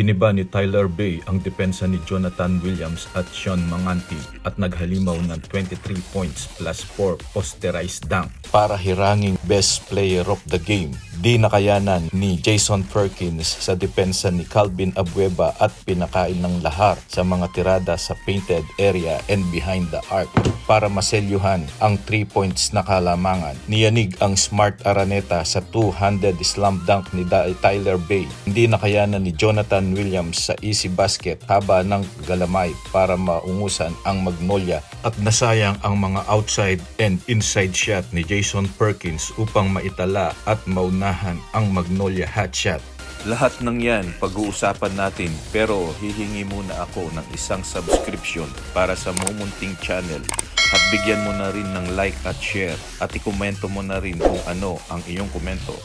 Giniba ni Tyler Bay ang depensa ni Jonathan Williams at Sean Manganti at naghalimaw ng 23 points plus 4 posterized dunk para hiranging best player of the game. Di nakayanan ni Jason Perkins sa depensa ni Calvin Abueva at pinakain ng lahar sa mga tirada sa painted area and behind the arc para maselyuhan ang 3 points na kalamangan. Niyanig ang smart Araneta sa two-handed slam dunk ni Tyler Bay. Hindi nakayanan ni Jonathan Williams sa easy basket haba ng galamay para maungusan ang Magnolia at nasayang ang mga outside and inside shot ni Jason Perkins upang maitala at maunahan ang Magnolia hot shot. Lahat ng yan pag-uusapan natin pero hihingi muna ako ng isang subscription para sa Mumunting Channel at bigyan mo na rin ng like at share at ikomento mo na rin kung ano ang iyong komento.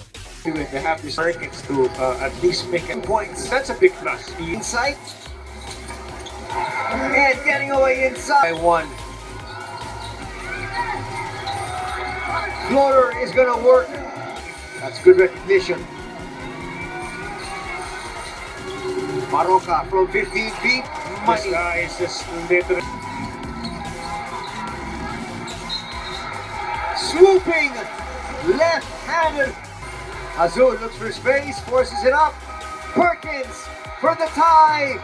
With the happy Perkins to uh, at least make a points. That's a big plus. inside. And getting away inside. By one. Floater is gonna work. That's good recognition. Maroka from 15 feet. This Money. guy is just literally Swooping left-handed. Azul looks for space, forces it up. Perkins for the tie.